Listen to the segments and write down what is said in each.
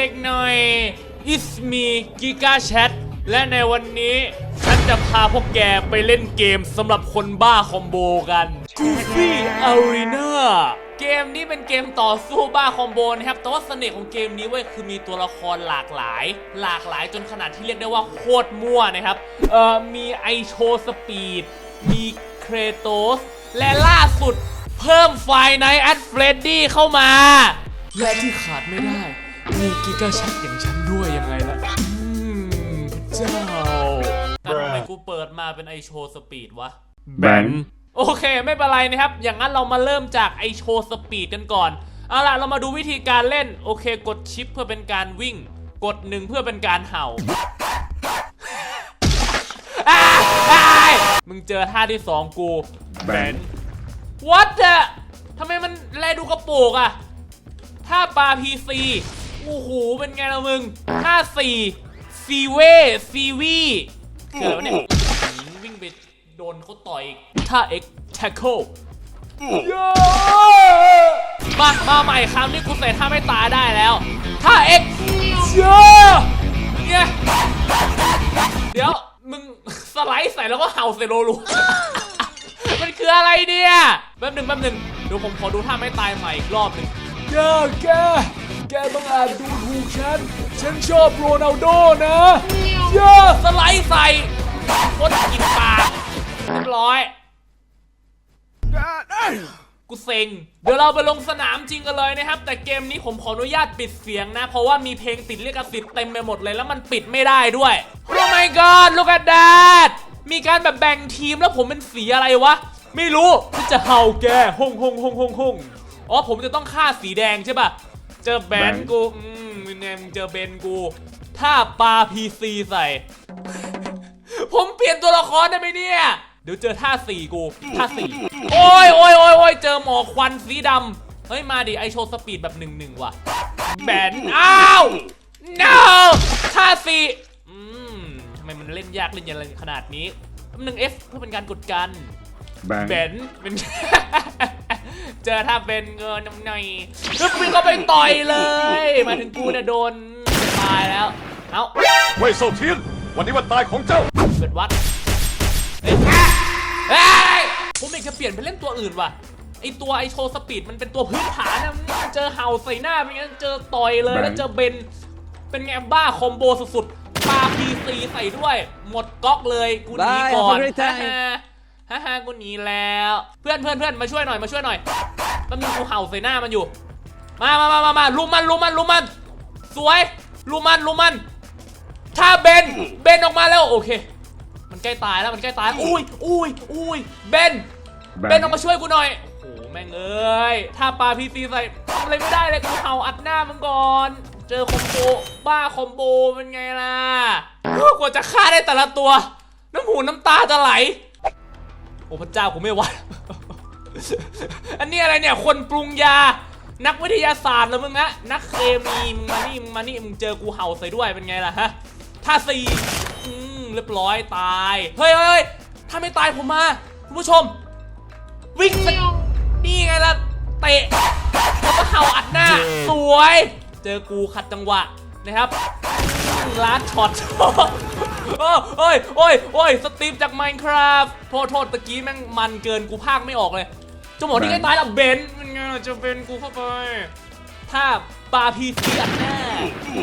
เด็กๆหน่อย It's me Giga Chat และในวันนี้ ฉันจะพาพวกแกไปเล่นเกมสำหรับคนบ้าคอมโบกัน Goofy Arena เกมนี้เป็นเกมต่อสู้บ้าคอมโบนะครับ แต่ว่าเสน่ห์ของเกมนี้เว้ยคือมีตัวละครหลากหลาย หลากหลายจนขนาดที่เรียกได้ว่าโคตรมั่วนะครับ เอ่อ มีไอโชสปีด มีเครโตส และล่าสุดเพิ่มไฟในแอดเฟรดดี้เข้ามา และที่ขาดไม่ได้ มีกิกาชัดอย่างฉันด้วยยังไงล่ะอืมพระเจ้าแต่ทำไมกูเปิดมาเป็นไอโชสปีดวะ แบนโอเคไม่เป็นไรนะครับ อย่างนั้นเรามาเริ่มจากไอโชว์สปีดกันก่อน เอาล่ะ เรามาดูวิธีการเล่น โอเค กดชิปเพื่อเป็นการวิ่ง กดหนึ่งเพื่อเป็นการเห่าอ้าอ้ายมึงเจอท่าที่สองกู แบน What the ทำไมมันแลดูกระโปกอะท่าปลาพีซี โอ้โห เป็นไงล่ะมึงท่าสี่ซีเวซีวีเกิดอะไรวะเนี่ยหืมวิ่งไปโดนเขาต่อยอีกท่า X tackle มามาใหม่ครั้งนี้กูเสร็จท่าไม่ตายได้แล้วท่า X เยอะเนี่ยเดี๋ยว มึงสไลด์ใส่แล้วก็เห่าใส่โลลูมันคืออะไรเนี่ย แป๊บหนึ่งแป๊บหนึ่งเดี๋ยวผมขอดูท่าไม่ตายใหม่อีกรอบหนึ่งแกแก แกต้องอาจดูถูกฉัน ฉันชอบโรนัลโดนะเย่าสไลด์ใส่โคตรกินปากเรียบร้อย กูเซ็ง เดี๋ยวเราไปลงสนามจริงกันเลยนะครับ แต่เกมนี้ผมขออนุญาตปิดเสียงนะ เพราะว่ามีเพลงติดลิขสิทธิ์เต็มไปหมดเลยแล้วมันปิดไม่ได้ด้วย Oh my god look at that มีการแบบแบ่งทีมแล้วผมเป็นสีอะไรวะ ไม่รู้ฉันจะเห่าแกฮงฮงฮงฮงฮงอ๋อผมจะต้องฆ่าสีแดงใช่ป่ะ เจอแบนกูอืมเนี่ยมึงเจอเบนกู ถ้าปาพีซีใส่ ผมเปลี่ยนตัวละครได้ไหมเนี่ย เดี๋ยวเจอท่าสี่กู ท่าสี่โอ้ยโอ้ยโอ้ยโอ้ยเจอหมอกควันสีดำเฮ้ย มาดิไอโชว์สปีดแบบหนึ่งหนึ่งว่ะแบนอ้าว no ท่าสี่อืมทำไมมันเล่นยากเล่นยันอะไรขนาดนี้หนึ่ง F เพื่อเป็นการกดกันแบนเบนเป็น เจอถ้าเป็นเงินน้ำหน่อยฮึบมันก็ไปต่อยเลยมาถึงกูเนี่ยโดนตายแล้ว เอ้าเว่ยโซเทียน วันนี้วันตายของเจ้าเป็นวัดเอ้ยเอ้ยผมเองจะเปลี่ยนไปเล่นตัวอื่นว่ะไอตัวไอโชว์สปีดมันเป็นตัวพื้นฐานนะมันเจอเห่าใส่หน้าเป็นงั้นเจอต่อยเลยแบงค์แล้วเจอเบนเป็นไงบ้าคอมโบสุดๆปาพีซีใส่ด้วย หมดก๊อกเลยกูหนี Bye, ก่อน have a great time ฮ่าฮ่าฮ่ากูหนีแล้ว เพื่อนเพื่อนเพื่อนมาช่วยหน่อยมาช่วยหน่อยมันมีกูเห่าใส่หน้ามันอยู่ มามามามามาลุมมันลุมมันลุมมัน สวยลุมมันลุมมัน ถ้าเบนเบนออกมาแล้วโอเค มันใกล้ตายแล้วมันใกล้ตายอุ้ยอุ้ยอุ้ยเบนแบนเบนออกมาช่วยกูหน่อยโอ้โหแม่งเอ้ยถ้าปลาพีซีใส่ทำอะไรไม่ได้เลยกูเห่าอัดหน้ามึงก่อนเจอคอมโบบ้าคอมโบเป็นไงล่ะกว่าจะฆ่าได้แต่ละตัว น้ำหูน้ำตาจะไหล โอ้พระเจ้ากูไม่ไหวอันนี้อะไรเนี่ย คนปรุงยา นักวิทยาศาสตร์เหรอมึงฮะนักเคมีมึงมานี่มึงมานี่มึงเจอกูเห่าใส่ด้วยเป็นไงล่ะฮะถ้าสี่อืมเรียบร้อยตายเฮ้ยเฮ้ยเฮ้ยถ้าไม่ตายผมมาคุณผู้ชม วิ่งสักนี่ไงล่ะเตะแล้วก็เห่าอัดหน้า สวย เจอกูขัดจังหวะนะครับล้านช็อต โอ้โอ้ยโอ้ยโอ้ยสตีฟจาก Minecraft โทษโทษตะกี้แม่งมันเกินกูพากไม่ออกเลยเจ้าหมอที่ใกล้ตายแล้วเบนซ์มันไงล่ะจะเป็นกูเข้าไป ถ้าปาพีซีอัดหน้า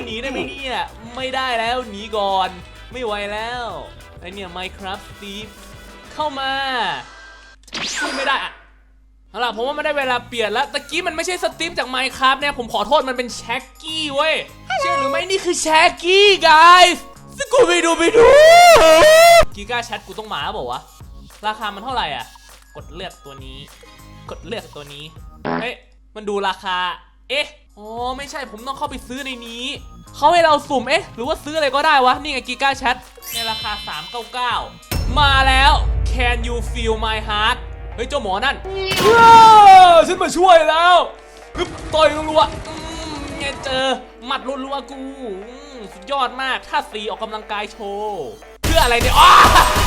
หนีได้ไหมเนี่ย ไม่ได้แล้วหนีก่อน ไม่ไหวแล้วไอเนี่ย Minecraft Steve เข้ามาสู้ไม่ได้อะเอาล่ะผมว่าไม่ได้เวลาเปลี่ยนแล้วตะกี้มันไม่ใช่สตีฟจาก Minecraft เนี่ยผมขอโทษมันเป็นแช็กกี้เว้ยเชื่อหรือไม่นี่คือแช็กกี้ guys สกูไปดูไปดูกีก้าแชทกูต้องมาบอกวะราคามันเท่าไหร่อะ กดเลือกตัวนี้ กดเลือกตัวนี้เอ๊ะมันดูราคา เอ๊ะ อ๋อ ไม่ใช่ ผมต้องเข้าไปซื้อในนี้ เขาให้เราสุ่ม เอ๊ะ หรือว่าซื้ออะไรก็ได้วะ นี่ไงกีก้าแชทในราคา 399 มาแล้ว Can you feel my heart เฮ้ย เจ้าหมอนั่นย่าฉันมาช่วยแล้วฮึบต่อยรัวๆอืมไงเจอ หมัดรัวๆกู อืมสุดยอดมากถ้าสีออกกำลังกายโชว์เพื่ออะไรเนี่ยอ้า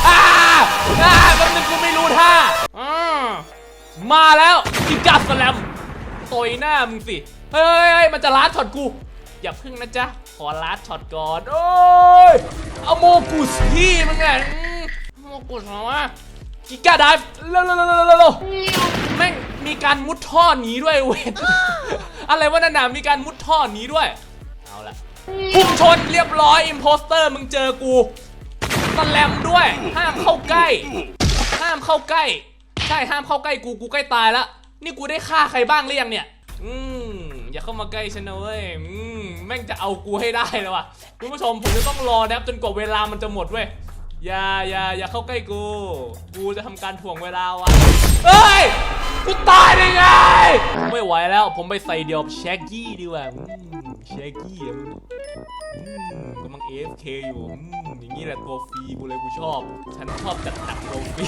อ้าอ้าแป๊บนึงกูไม่รู้ท่าอ่ามาแล้วกิกาสแลมต่อยหน้ามึงสิเฮ้ยมันจะล้าช็อตกู อย่าพึ่งนะจ๊ะ ขอลาดช็อตก่อนโอ้ยเอาโมกุสพี่มึงไงโมกุสเหรอวะกิก้าไดฟ์เร็วเร็วเร็วเร็วแม่งมีการมุดท่อหนีด้วยเว้ยอะไรวะนั่นน่ะมีการมุดท่อหนีด้วย เอาละ พุ่งชนเรียบร้อยอิมโพสเตอร์มึงเจอกูตะแลมด้วย ห้ามเข้าใกล้ ห้ามเข้าใกล้ ใช่ห้ามเข้าใกล้กูกูใกล้ตายล้วนี่กูได้ฆ่าใครบ้างหรือยังเนี่ย อืมอย่าเข้ามาใกล้ฉันนะเว้ยอืมแม่งจะเอากูให้ได้แล้วว่ะคุณผู้ชมผมจะต้องรอนะครับจนกว่าเวลามันจะหมดเว้ยอย่าอย่าอย่าเข้าใกล้กู กูจะทำการถ่วงเวลาไว้เฮ้ยกูตายได้ไง ไม่ไหวแล้วผมไปใส่เดียวแชกกี้ดีกว่า แชกกี้อะมึงกำลัง AFK อยู่อืมอย่างนี้แหละตัวฟรีกูเลยกูชอบ ฉันชอบจัดหนักตัวฟรี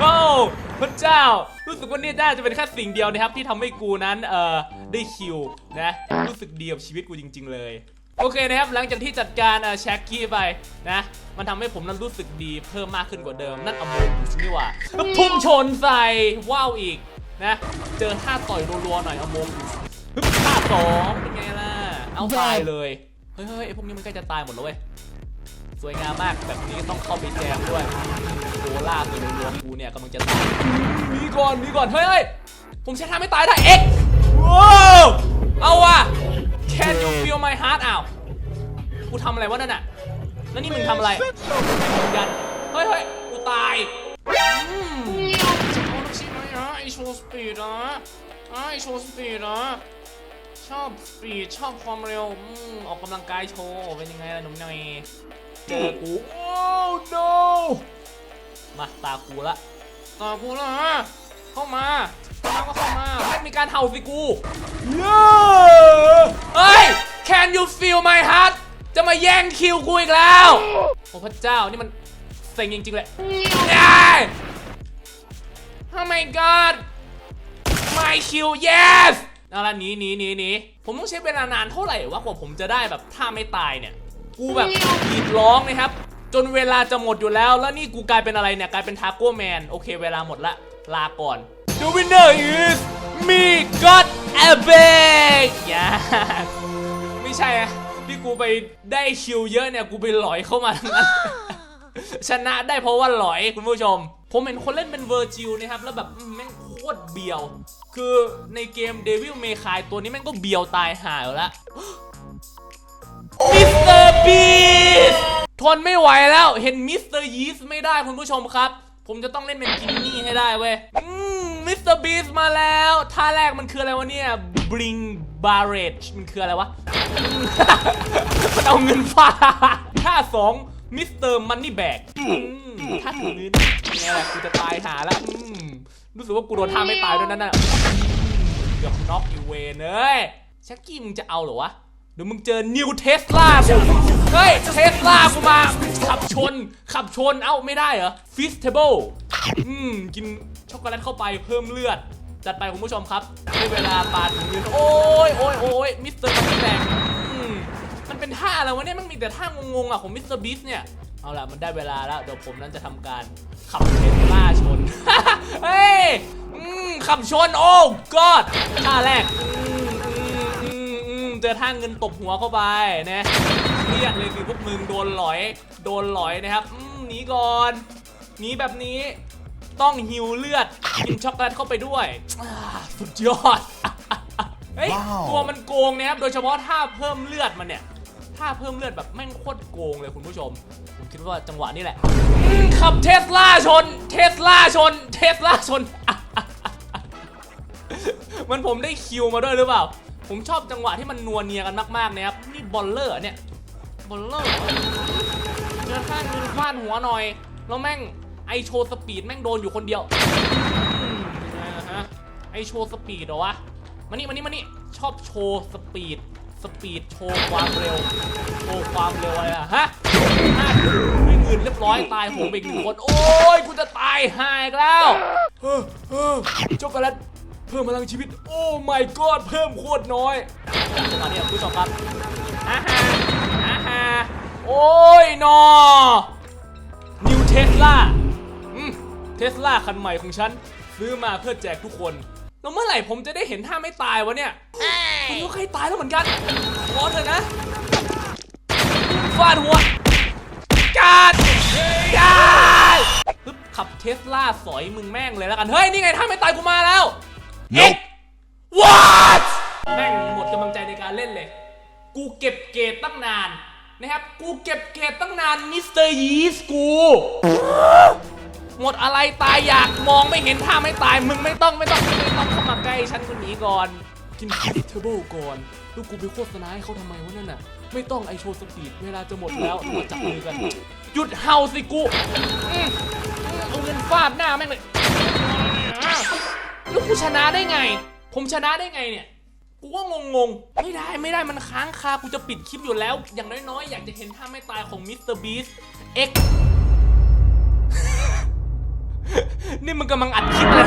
โอ้พระเจ้า รู้สึกว่านี่น่าจะเป็นแค่สิ่งเดียวนะครับ ที่ทำให้กูนั้นเอ่อได้คิวนะ รู้สึกดีกับชีวิตกูจริง ๆ เลย โอเคนะครับ หลังจากที่จัดการเอ่อแชกกี้ไปนะ มันทำให้ผมนั้นรู้สึกดีเพิ่มมากขึ้นกว่าเดิม นั่นอโมกุสนี่หว่าแล้วพุ่งชนใส่ว้าวอีกนะ เจอท่าต่อยรัวๆหน่อยอโมกุ สฮึบท่าสองเป็นไงล่ะ เอาตายเลย เฮ้ยเฮ้ยไอพวกนี้มันใกล้จะตายหมดแล้วเว้ย สวยงามมากแบบนี้ต้องเข้าไปแจมด้วยโดล่าตัวรวมกูเนี่ยกำลังจะตายหนีก่อนหนีก่อนเฮ้ยเฮ้ยผมใช้ท่าไม่ตายได้เอ็กว้าวเอาว่ะ Can you feel my heart อ้าวกูทำอะไรวะนั่นน่ะแล้วนี่มึงทำอะไรยันเฮ้ยเฮ้ยกูตาย โชว์สปีดเหรออะไอโชว์สปีดเหรอชอบสปีดชอบความเร็วอืมออกกำลังกายโชว์เป็นยังไงล่ะหนุ่มหน่อยเจอกูโอ้ no มาตากูละตากูละฮะเข้ามาเข้ามาก็เข้ามาไม่มีการเห่าสิกูเย้เฮ้ย Can you feel my heart จะมาแย่งคิวกูอีกแล้ว โอ้พระเจ้านี่มันเซ็งจริงๆเลยยาย Oh my god my kill yes เอาละหนีหนีหนีหนีผมต้องใช้เวลานานเท่าไหร่วะกว่าผมจะได้แบบท่าไม่ตายเนี่ย กูแบบกรีดร้องนะครับ จนเวลาจะหมดอยู่แล้ว แล้วนี่กูกลายเป็นอะไรเนี่ย กลายเป็นทาโก้แมน โอเคเวลาหมดละ ลาก่อน The winner is me God a b e g อย่าไม่ใช่อะที่กูไปได้คิวเยอะเนี่ย กูไปหลอยเข้ามาทั้งนั้นชนะได้เพราะว่าหลอยคุณผู้ชม ผมเห็นคนเล่นเป็นเวอร์จิลนะครับ แล้วแบบแม่งโคตรเบียว คือในเกม Devil May Cry ตัวนี้แม่งก็เบียวตายหายแล้วมิสเตอร์บีสทนไม่ไหวแล้วเห็นมิสเตอร์ยีสไม่ได้คุณผู้ชมครับ ผมจะต้องเล่นเป็นจิมมี่ให้ได้เว้ยมิสเตอร์บีสมาแล้วท่าแรกมันคืออะไรวะเนี่ย bring barrage มันคืออะไรวะ มันเอาเงินฟาดท่าสอง มิสเตอร์มันนี่แบกท่าถือเงินไงล่ะกูจะตายหาแล้วรู้สึกว่ากูโดนท่าไม่ตายด้วยนั่นน่ะเกือบน็อกอีเวนเอ้ยชักกี้มึงจะเอาเหรอวะเดี๋ยวมึงเจอนิวเทสลากูเฮ้ยเทสลากูมา ขับชน ขับชนเอ้าไม่ได้เหรอฟิสเทเบิลอืมกินช็อกโกแลตเข้าไปเพิ่มเลือด จัดไปคุณผู้ชมครับได้เวลาปาดถึงเลือโอ้ยโอ้ยโอ้ยมิสเตอร์มันแตกอืม มันเป็นท่าอะไรวะเนี่ยมันมีแต่ท่างงๆอะของมิสเตอร์บีสเนี่ย เอาล่ะมันได้เวลาแล้ว เดี๋ยวผมนั้นจะทำการขับเทสลาชน เฮ้ยอืมขับชน โอ้กอดท่าแรกอืมอืมอืมอืมเจอท่าเงินตบหัวเข้าไปนะเครียดเลยสิพวกมึงโดนหลอย โดนหลอยนะครับอืมหนีก่อนหนีแบบนี้ต้องหิวเลือด กินช็อกโกแลตเข้าไปด้วยอ่าสุดยอดเฮ้ยตัวมันโกงนะครับ โดยเฉพาะท่าเพิ่มเลือดมันเนี่ย ท่าเพิ่มเลือดแบบแม่งโคตรโกงเลยคุณผู้ชม ผมคิดว่าจังหวะนี้แหละขับเทสลาชน เทสลาชน เทสลาชน มันผมได้คิวมาด้วยหรือเปล่า ผมชอบจังหวะที่มันนัวเนียกันมากๆนะครับ นี่บอลเลอร์เนี่ย บอลเลอร์เรอเจอข้างมือฟาดหัวหน่อย แล้วแม่งไอโชว์สปีดแม่งโดนอยู่คนเดียวไอโชว์สปีดเหรอวะมานี่มานี่มานี่ชอบโชว์สปีด ปีดโชว์ความเร็ว โชว์ความเร็วอะไรอะฮะห้าวิ่งอื่นเรียบร้อยตายโหงไปอีกหนึ่งคน โอ้ยกูจะตายหายแล้วเออเออช็อกโกแลตเพิ่มพลังชีวิต โอ้ my god เพิ่มโคตรน้อยจังหวะนี้คุณผู้ชมครับอ่าฮะอ่าฮะโอ้ยนอนิวเทสลาอืมเทสลาคันใหม่ของฉัน ซื้อมาเพื่อแจกทุกคน แล้วเมื่อไหร่ผมจะได้เห็นท่าไม่ตายวะเนี่ยผมก็เคยตายแล้วเหมือนกันรอเถอะนะฟาดหัวกาดกาดปึ๊บขับเทสลาสอยมึงแม่งเลยแล้วกัน เฮ้ย นี่ไงท่าไม่ตายกูมาแล้วเอ็ก what แม่งหมดกำลังใจในการเล่นเลย กูเก็บเกรดตั้งนานนะครับ กูเก็บเกรดตั้งนานมิสเตอร์ยีสกู หมดอะไรตายอยากมองไม่เห็นท่าไม่ตายมึงไม่ต้องไม่ต้องไม่ต้องเข้ามาใกล้ฉันคนนี้ก่อน กินคิดเทเบิลก่อนล้วกูไปโฆษณาให้เขาทำไมวะนั่นน่ะไม่ต้องไอโชว์สปีดเวลาจะหมดแล้วมาจับมือกันหยุดเห่าสิกูเอาเงินฟาดหน้าแม่งเลยล้วกูชนะได้ไง ผมชนะได้ไงเนี่ยกูว่างงๆไม่ได้ไม่ได้มันค้างคากูจะปิดคลิปอยู่แล้ว อย่างน้อยๆ อยากจะเห็นท่าไม่ตายของมิสเตอร์บีสเอ็ก นี่มึงกำลังอัดคลิปเลย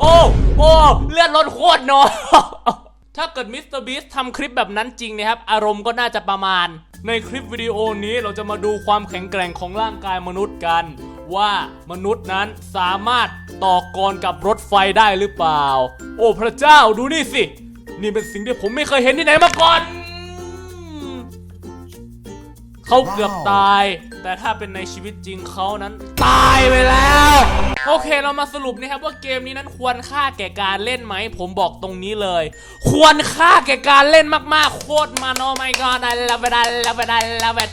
โอ้โอ้เลือดลดโคตรน้อยถ้าเกิดมิสเตอร์บีสทำคลิปแบบนั้นจริงนะครับ อารมณ์ก็น่าจะประมาณ ในคลิปวิดีโอนี้เราจะมาดูความแข็งแกร่งของร่างกายมนุษย์กัน ว่ามนุษย์นั้นสามารถต่อกรกับรถไฟได้หรือเปล่า โอ้พระเจ้าดูนี่สิ นี่เป็นสิ่งที่ผมไม่เคยเห็นที่ไหนมาก่อน เขาเกือบตาย แต่ถ้าเป็นในชีวิตจริงเขานั้น ตายไปแล้ว โอเคเรามาสรุปนะครับว่าเกมนี้นั้นควรค่าแก่การเล่นไหม ผมบอกตรงนี้เลย ควรค่าแก่การเล่นมากๆ โคตรมันโอ้ my god I love it I love it I love it